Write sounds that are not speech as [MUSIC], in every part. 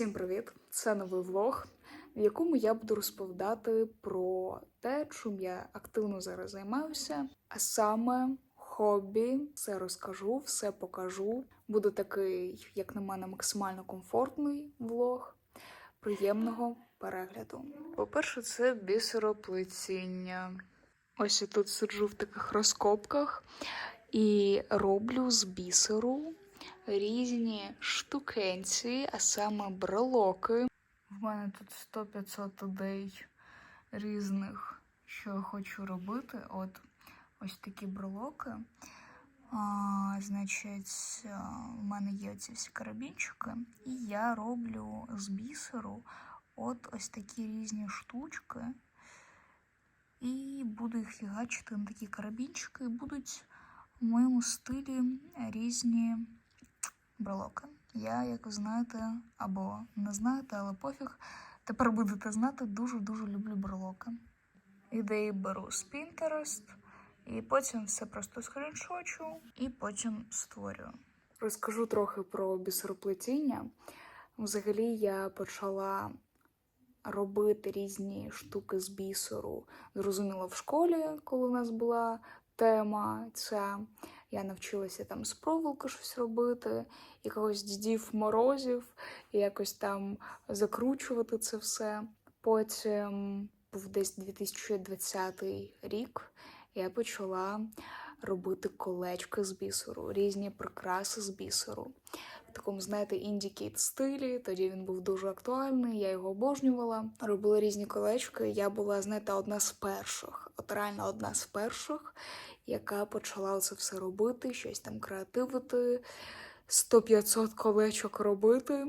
Всім привіт! Це новий влог, в якому я буду розповідати про те, чим я активно зараз займаюся, а саме хобі, все розкажу, все покажу. Буде такий, як на мене, максимально комфортний влог, приємного перегляду. По-перше, це бісероплетіння. Ось я тут сиджу в таких розкопках і роблю з бісеру різні штукенці, а саме брелоки. В мене тут 100-500 ідей різних, що я хочу робити. От ось такі брелоки. А, значить, в мене є ці всі карабінчики, і я роблю з бісеру от ось такі різні штучки. І буду їх фігачити на такі карабінчики, і будуть в моєму стилі різні брелоки. Я, як ви знаєте, або не знаєте, але пофіг. Тепер будете знати, дуже-дуже люблю брелоки. Ідеї беру з Pinterest, і потім все просто скріншочу, і потім створюю. Розкажу трохи про бісероплетіння. Взагалі я почала робити різні штуки з бісеру. Зрозуміло, в школі, коли у нас була тема ця. Я навчилася там з проволоки щось робити, якогось дідів морозів, і якось там закручувати це все. Потім був десь 2020 рік. Я почала робити колечки з бісеру, різні прикраси з бісеру. В такому, знаєте, індікейт стилі. Тоді він був дуже актуальний, я його обожнювала. Робила різні колечки. Я була, знаєте, одна з перших, от реально одна з перших, яка почала це все робити, щось там креативити, 100-500 колечок робити.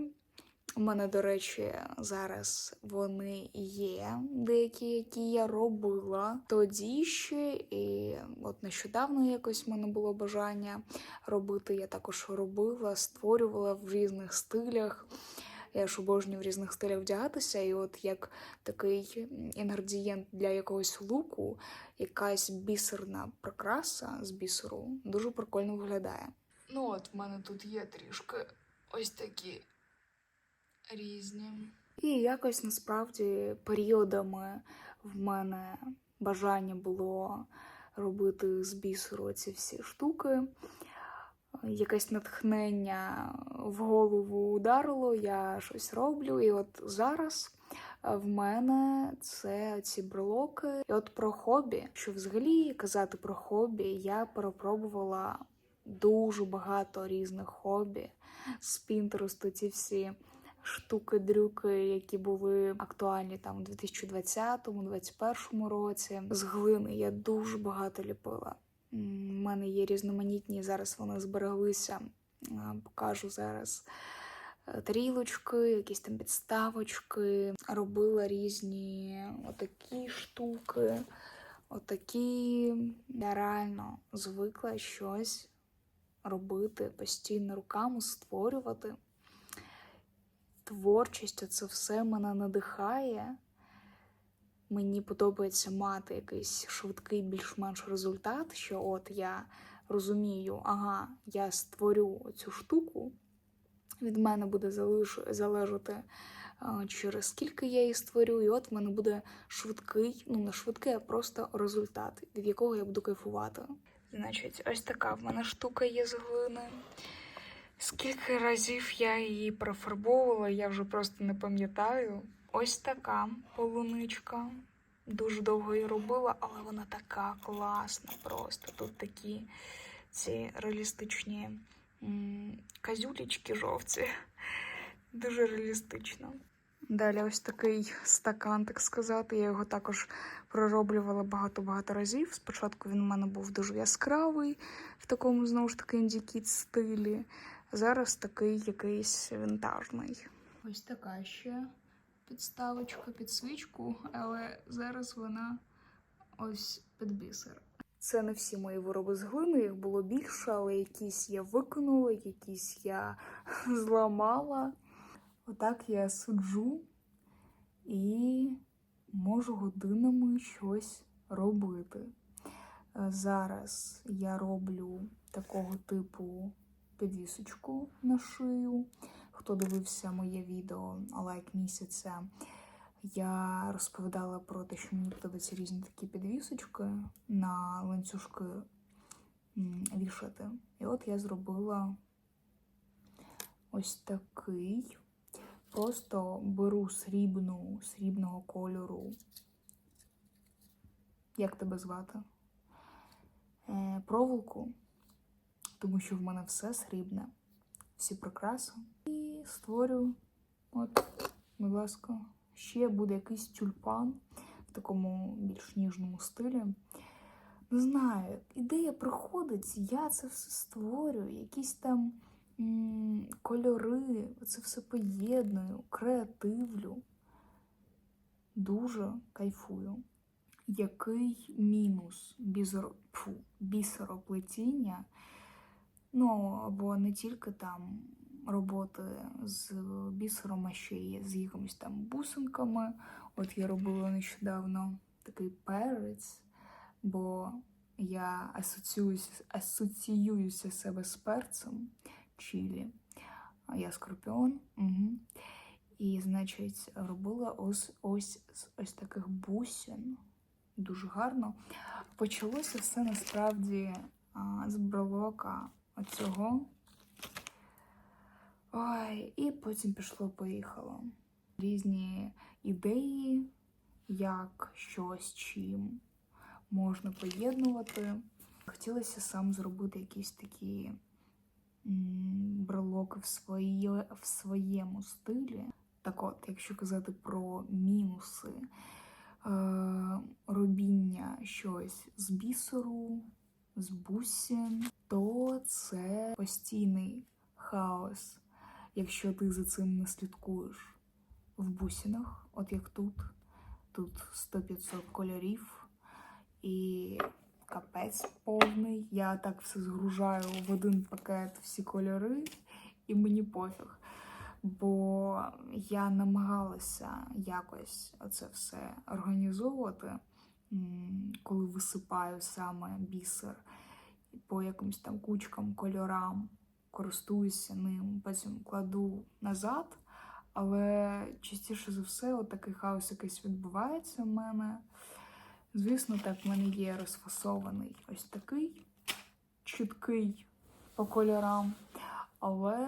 У мене, до речі, зараз вони є, деякі, які я робила тоді ще, і от нещодавно якось в мене було бажання робити. Я також робила, створювала в різних стилях. Я ж обожнюю в різних стилях вдягатися, і от як такий інгредієнт для якогось луку, якась бісерна прикраса з бісеру дуже прикольно виглядає. Ну от в мене тут є трішки ось такі різні. І якось насправді періодами в мене бажання було робити з бісеру ці всі штуки. Якесь натхнення в голову ударило, я щось роблю. І от зараз в мене це ці брелоки. І от про хобі, що взагалі казати про хобі, я перепробувала дуже багато різних хобі з Пінтересту, ці всі штуки-дрюки, які були актуальні там у 2020-2021 році. З глини я дуже багато ліпила. У мене є різноманітні, зараз вони збереглися. Покажу зараз е, тарілочки, якісь там підставочки. Робила різні отакі штуки, отакі. Я реально звикла щось робити постійно руками, створювати. Творчість, це все мене надихає. Мені подобається мати якийсь швидкий, більш-менш результат, що от я розумію, ага, я створю цю штуку, від мене буде залежати, через скільки я її створю, і от в мене буде швидкий, ну не швидкий, а просто результат, від якого я буду кайфувати. Значить, ось така в мене штука є з глини. Скільки разів я її профарбовувала, я вже просто не пам'ятаю. Ось така полуничка. Дуже довго її робила, але вона така класна просто. Тут такі ці реалістичні м, казюлічки жовті. Дуже реалістично. Далі ось такий стакан, так сказати. Я його також пророблювала багато-багато разів. Спочатку він у мене був дуже яскравий, в такому, знову ж таки, індікіт стилі. Зараз такий якийсь вінтажний. Ось така ще підставочка під свічку, але зараз вона ось під бісер. Це не всі мої вироби з глини, їх було більше, але якісь я виконала, якісь я [LAUGHS] зламала. Отак я суджу і можу годинами щось робити. Зараз я роблю такого типу підвісочку на шию. хто дивився моє відео лайк місяця, я розповідала про те, що мені подобаються різні такі підвісочки на ланцюжки вішати. І от я зробила ось такий. Просто беру срібну, срібного кольору. Як тебе звати? Е, проволоку, тому що в мене все срібне, всі прикраси. І створю, от, будь ласка, ще буде якийсь тюльпан в такому більш ніжному стилі. Не знаю, ідея приходить, я це все створюю, якісь там м, кольори, це все поєдную, креативлю. Дуже кайфую. Який мінус бізор... Фу, бісероплетіння? Ну, або не тільки там роботи з бісером, а ще й з якимись там бусинками. От я робила нещодавно такий перець, бо я асоціююся, асоціююся себе з перцем чилі. Я скорпіон. Угу. І, значить, робила ось ось з ось таких бусин. Дуже гарно. Почалося все насправді з брелока оцього. Ой, і потім пішло-поїхало. Різні ідеї, як що з чим можна поєднувати. Хотілося сам зробити якісь такі брелоки в, в своєму стилі. Так от, якщо казати про мінуси е, робіння щось з бісеру, з бусин, то це постійний хаос, якщо ти за цим не слідкуєш в бусинах, от як тут. Тут 100-500 кольорів і капець повний. Я так все згружаю в один пакет всі кольори, і мені пофіг. Бо я намагалася якось оце все організовувати, коли висипаю саме бісер по якимось там кучкам, кольорам, користуюся ним, потім кладу назад. Але частіше за все, от такий хаос якийсь відбувається в мене. Звісно, так, в мене є розфасований ось такий чіткий по кольорам. Але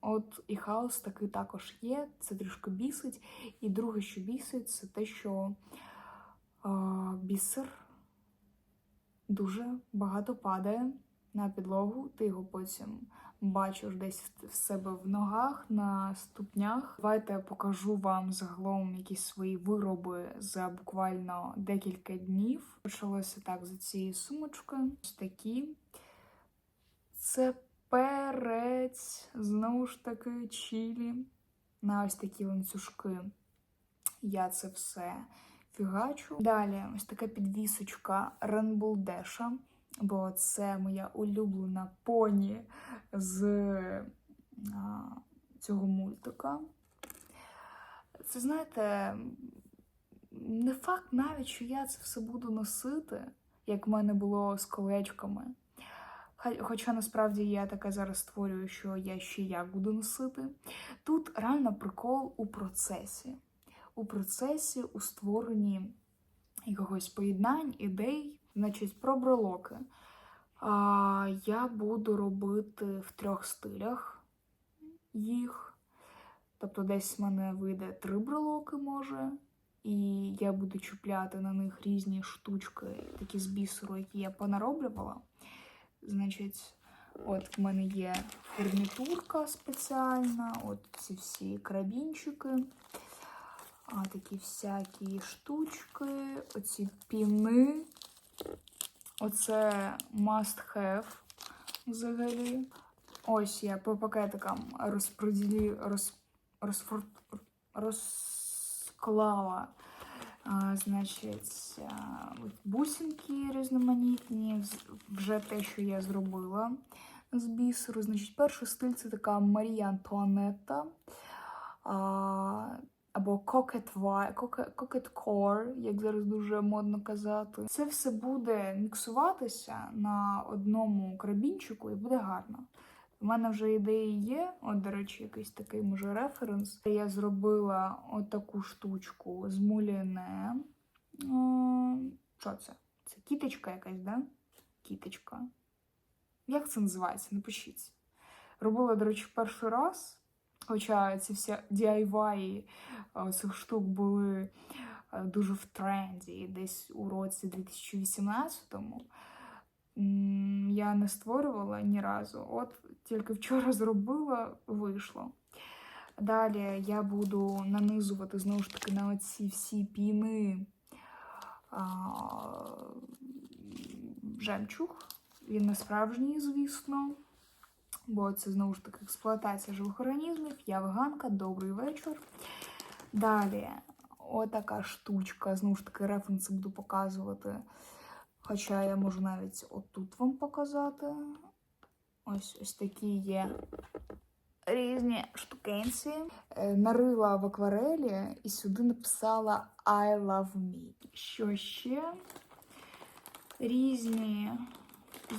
от і хаос такий також є. Це трішки бісить. І друге, що бісить, це те, що бісер дуже багато падає на підлогу. Ти його потім бачиш десь в себе в ногах, на ступнях. Давайте я покажу вам загалом якісь свої вироби за буквально декілька днів. Почалося так за цією сумочкою. Ось такі. Це перець, знову ж таки, чилі. На ось такі ланцюжки. Я це все фігачу. Далі ось така підвісочка Dash, бо це моя улюблена поні з а, цього мультика. Це, знаєте, не факт навіть, що я це все буду носити, як в мене було з колечками. Хоча насправді я таке зараз створюю, що я ще як буду носити. Тут реально прикол у процесі. У процесі, у створенні якогось поєднань, ідей, значить, про брелоки. Я буду робити в трьох стилях їх. Тобто, десь в мене вийде три брелоки, може, і я буду чіпляти на них різні штучки, такі з бісеру, які я понароблювала. Значить, от в мене є фурнітурка спеціальна, от ці всі карабінчики, а такі всякі штучки, оці піни. Оце must have взагалі. Ось я по пакетикам розподілі, роз, розфор, розклала. А, значить, а, бусинки різноманітні, вже те, що я зробила з бісеру. Значить, перший стиль це така Марія Антуанетта. А, або Cocket як зараз дуже модно казати. Це все буде міксуватися на одному карабінчику і буде гарно. У мене вже ідеї є. От, до речі, якийсь такий може референс. Я зробила отаку штучку з муліне. Що це? Це кіточка якась, да? Кіточка. Як це називається? Напишіть. Робила, до речі, перший раз. Хоча ці всі DIY цих штук були е, дуже в тренді десь у році 2018-му. Я не створювала ні разу. От тільки вчора зробила, вийшло. Далі я буду нанизувати знову ж таки на оці всі піни жемчуг. Він не справжній, звісно. Бо це знову ж таки експлуатація живих організмів. Я веганка, добрий вечір. Далі, отака штучка. Знову ж таки, референси буду показувати. Хоча я можу навіть отут вам показати. Ось ось такі є різні штукенці. Е, Нарила в акварелі і сюди написала I love me. Що ще? Різні,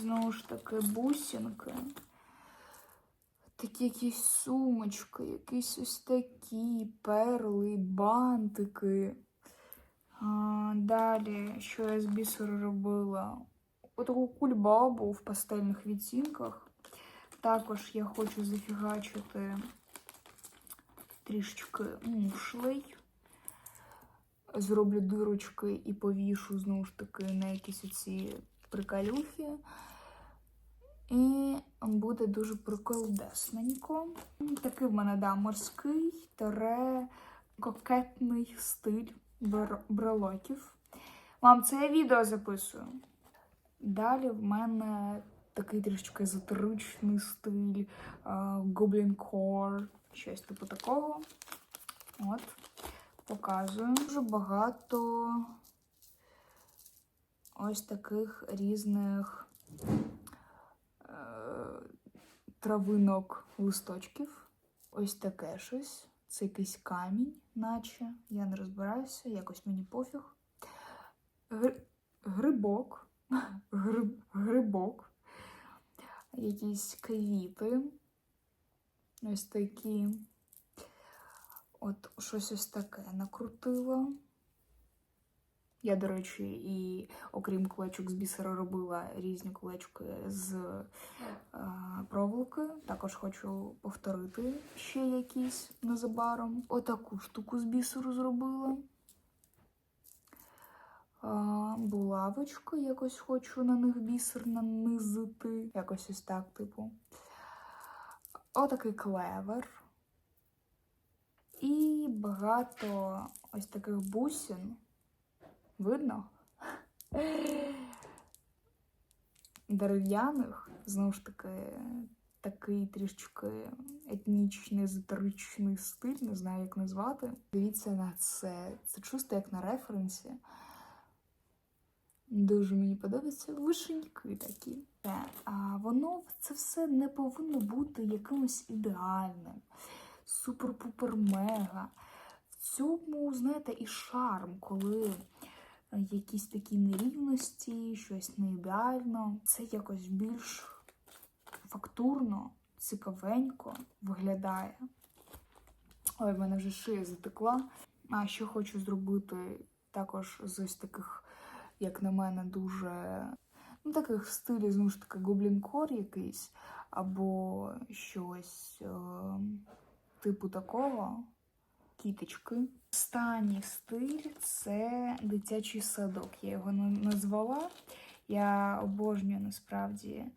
знову ж таки, бусинки. Такі якісь сумочки, якісь ось такі перли, бантики. А, далі, що я з бісеру робила? Отаку кульбабу в пастельних відтінках. Також я хочу зафігачити трішечки мушлей. Зроблю дирочки і повішу знову ж таки на якісь оці приколюхи. І буде дуже приколдесненько. Такий в мене да, морський, таре, кокетний стиль бр- брелоків. Мам, це я відео записую. Далі в мене такий трішечки езотеричний стиль, гоблін кор, щось типу такого. От, показую. Дуже багато ось таких різних травинок листочків. Ось таке щось. Це якийсь камінь, наче. Я не розбираюся, якось мені пофіг. Гри- Грибок. [LAUGHS] Гриб, грибок. Якісь квіти. Ось такі. От щось ось таке накрутила. Я, до речі, і окрім колечок з бісера робила різні колечки з е, проволоки. Також хочу повторити ще якісь незабаром. Отаку штуку з бісеру зробила. А, булавочки, якось хочу на них бісер нанизити. Якось ось так, типу. Отакий клевер. І багато ось таких бусин. Видно? Дерев'яних, знову ж таки, такий трішечки етнічний, езотеричний стиль, не знаю, як назвати. Дивіться на це. Це чисто як на референсі. Дуже мені подобаються вишеньки такі. Е, А воно це все не повинно бути якимось ідеальним, супер-пупер-мега. В цьому, знаєте, і шарм, коли якісь такі нерівності, щось не ідеально. Це якось більш фактурно, цікавенько виглядає. Ой, в мене вже шия затекла. А ще хочу зробити також з ось таких, як на мене, дуже ну, таких в стилі, знову ж таки, гоблінкор якийсь, або щось е, типу такого. Кіточки. Останній стиль це дитячий садок. Я його назвала. Я обожнюю насправді е,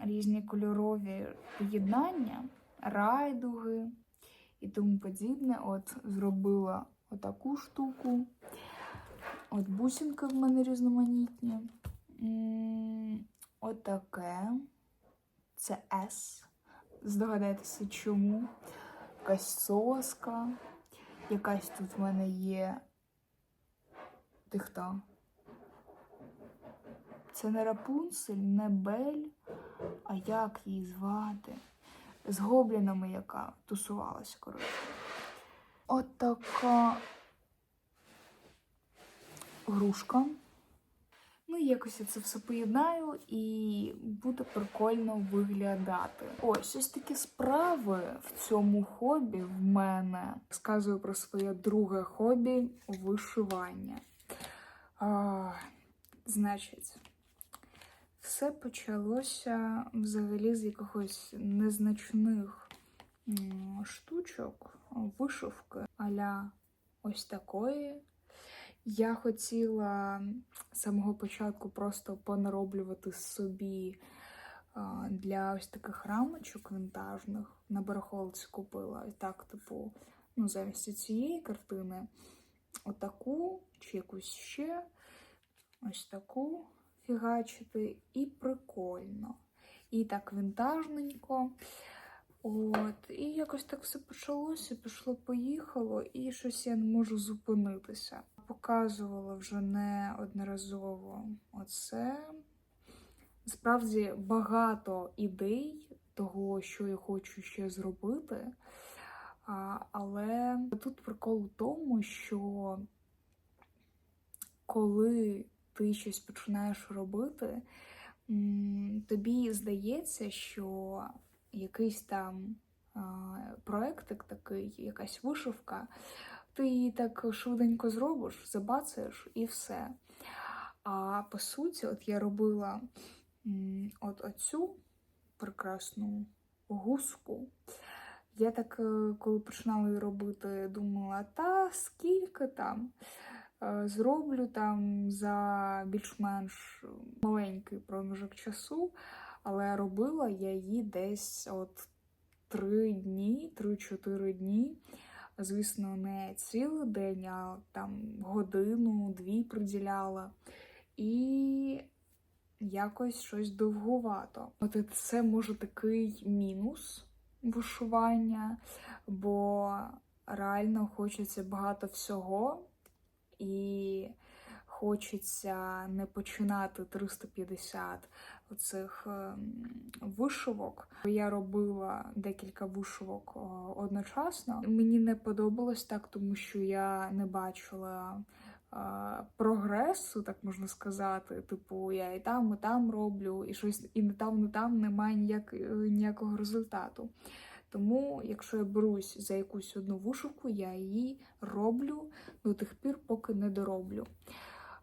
різні кольорові поєднання, райдуги і тому подібне. От зробила отаку штуку. От бусинки в мене різноманітні. Отаке. Це S. Здогадайтеся, чому. Якась соска. Якась тут в мене є. Ти хто? Це не Рапунцель, не Бель. А як її звати? З гоблінами, яка тусувалася, коротше. От така грушка. Ну, якось я це все поєднаю і буде прикольно виглядати. Ось ось такі справи в цьому хобі в мене. Сказую про своє друге хобі вишивання. А, значить, все почалося взагалі з якихось незначних штучок, вишивки аля ось такої. Я хотіла з самого початку просто понароблювати собі для ось таких рамочок вінтажних. На барахолці купила. І так, типу, ну, замість цієї картини отаку чи якусь ще, ось таку фігачити, і прикольно. І так вінтажненько. От, і якось так все почалося, пішло, поїхало, і щось я не можу зупинитися. Показувала вже неодноразово оце. Справді багато ідей того, що я хочу ще зробити. Але тут прикол у тому, що коли ти щось починаєш робити, тобі здається, що якийсь там а, проектик такий, якась вишивка, ти її так швиденько зробиш, забацаєш і все. А по суті, от я робила от оцю прекрасну гуску. Я так, е, коли починала її робити, думала, та скільки там е, зроблю там за більш-менш маленький проміжок часу, але робила я її десь от три дні, три-чотири дні. Звісно, не цілий день, а там годину-дві приділяла. І якось щось довгувато. От це може такий мінус вишивання, бо реально хочеться багато всього, і хочеться не починати 350 оцих ем, вишивок. Я робила декілька вишивок одночасно. Мені не подобалось так, тому що я не бачила. е, Прогресу, так можна сказати. Типу, я і там, і там роблю, і щось і не там, не там немає ніяк, ніякого результату. Тому, якщо я берусь за якусь одну вишивку, я її роблю до тих пір, поки не дороблю.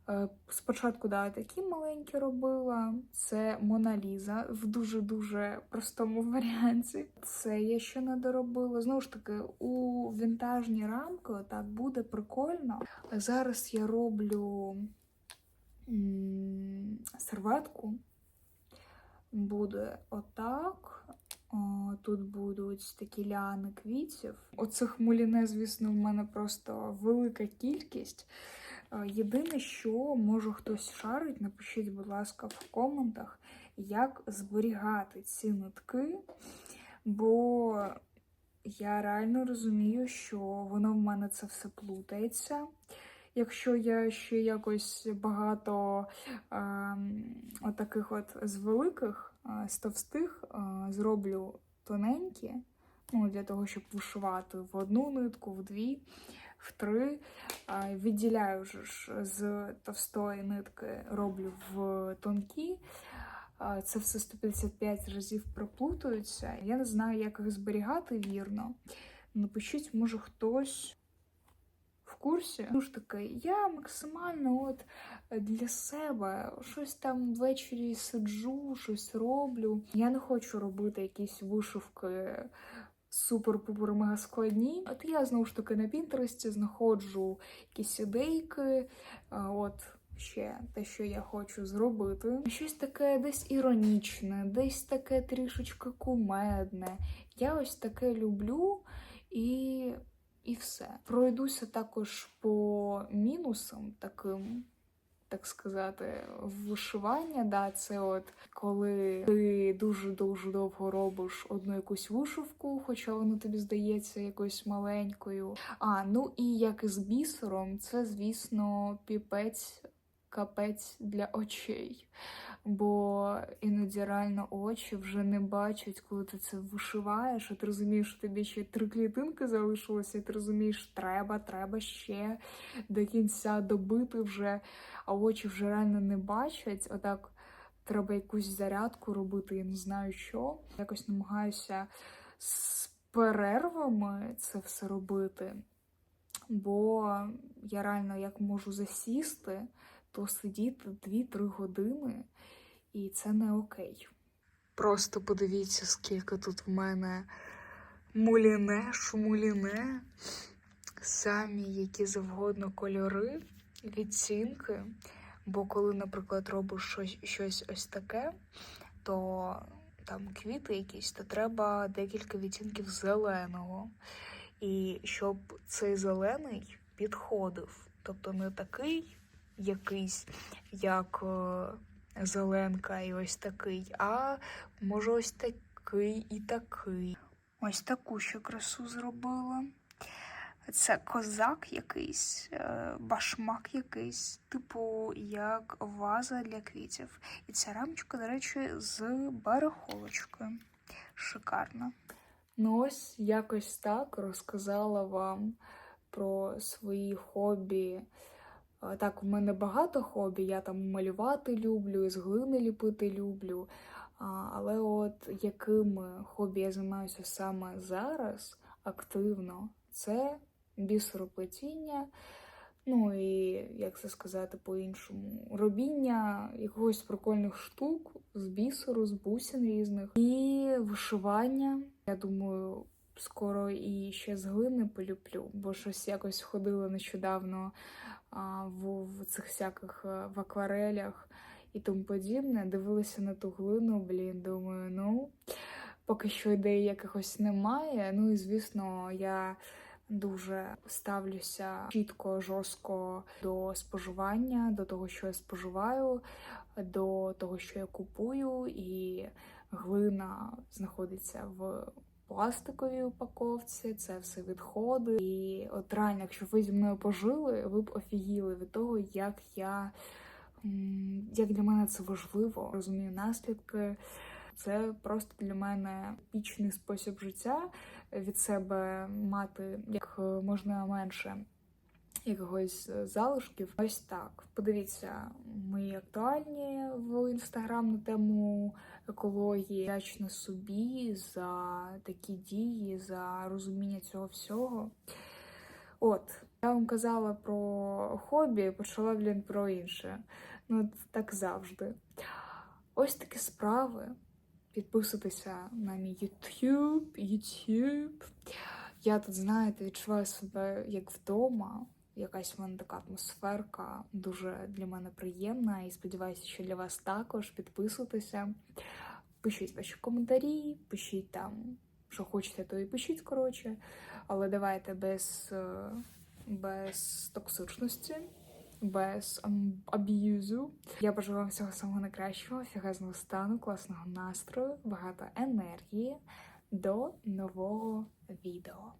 Е, Спочатку, да, такі маленькі робила. Це Мона Ліза в дуже-дуже простому [LAUGHS] варіанті. Це я ще не доробила. Знову ж таки, у вінтажні рамки так буде прикольно. Зараз я роблю серветку. Буде отак. О, Тут будуть такі ляни квітів. Оцих муліне, звісно, в мене просто велика кількість. Е, Єдине, що може хтось шарить, напишіть, будь ласка, в коментах, як зберігати ці нитки, бо я реально розумію, що воно в мене це все плутається. Якщо я ще якось багато е, отаких от з великих, е, з товстих е, зроблю тоненькі, ну, для того, щоб вишивати в одну нитку, в дві, в три. Відділяю ж з товстої нитки, роблю в тонкі. Це все 155 разів проплутується. Я не знаю, як їх зберігати вірно. Напишіть, може, хтось в курсі. Ну ж таки, я максимально от для себе щось там ввечері сиджу, щось роблю. Я не хочу робити якісь вишивки супер-пупер мега складні. От я знову ж таки на Пінтересті знаходжу якісь ідейки. От ще те, що я хочу зробити. Щось таке десь іронічне, десь таке трішечки кумедне. Я ось таке люблю і. І все. Пройдуся також по мінусам таким, так сказати, вишивання. Да, це от коли ти дуже-дуже довго робиш одну якусь вишивку, хоча воно тобі здається якоюсь маленькою. А, ну і як і з бісером, це, звісно, піпець. Капець для очей. Бо іноді реально очі вже не бачать, коли ти це вишиваєш, і ти розумієш, що тобі ще три клітинки залишилося, і ти розумієш, треба, треба ще до кінця добити вже, а очі вже реально не бачать. Отак треба якусь зарядку робити, я не знаю що. Якось намагаюся з перервами це все робити. Бо я реально як можу засісти, то сидіти 2-3 години, і це не окей. Просто подивіться, скільки тут в мене муліне, шмуліне, самі які завгодно кольори, відцінки. Бо коли, наприклад, робиш щось, щось ось таке, то там квіти якісь, то треба декілька відтінків зеленого. І щоб цей зелений підходив. Тобто не такий якийсь, як е, зеленка, і ось такий, а може ось такий і такий. Ось таку ще красу зробила. Це козак якийсь, е, башмак якийсь, типу як ваза для квітів. І ця рамочка, до речі, з барахолочкою. Шикарно. Ну, ось якось так розказала вам про свої хобі. А, Так, в мене багато хобі. Я там малювати люблю, із глини ліпити люблю. Але от якими хобі я займаюся саме зараз активно, це бісероплетіння. Ну і як це сказати по-іншому, робіння якогось прикольних штук з бісеру, з бусин різних, і вишивання. Я думаю, скоро і ще з глини полюблю, бо щось якось ходила нещодавно в, в цих всяких в акварелях і тому подібне. Дивилася на ту глину, блін, думаю, ну поки що ідей якихось немає. Ну і звісно, я дуже ставлюся чітко, жорстко до споживання, до того, що я споживаю, до того, що я купую, і глина знаходиться в пластиковій упаковці, це все відходи. І от реально, якщо ви зі мною пожили, ви б офігіли від того, як я як для мене це важливо, розумію наслідки. Це просто для мене пічний спосіб життя від себе мати як можна менше якогось залишків. Ось так. Подивіться мої актуальні в інстаграм на тему екології. Вдячна собі за такі дії, за розуміння цього всього. От, я вам казала про хобі, почала блін про інше. Ну, так завжди. Ось такі справи. Підписуйтеся на мій YouTube, YouTube. Я тут, знаєте, відчуваю себе як вдома. Якась в мене така атмосферка, дуже для мене приємна. І сподіваюся, що для вас також. Підписуйтеся, пишіть ваші коментарі, пишіть там, що хочете, то і пишіть, коротше. Але давайте без, е, без токсичності без аб'юзу. Я бажаю вам всього самого найкращого, фігезного стану, класного настрою, багато енергії. До нового відео.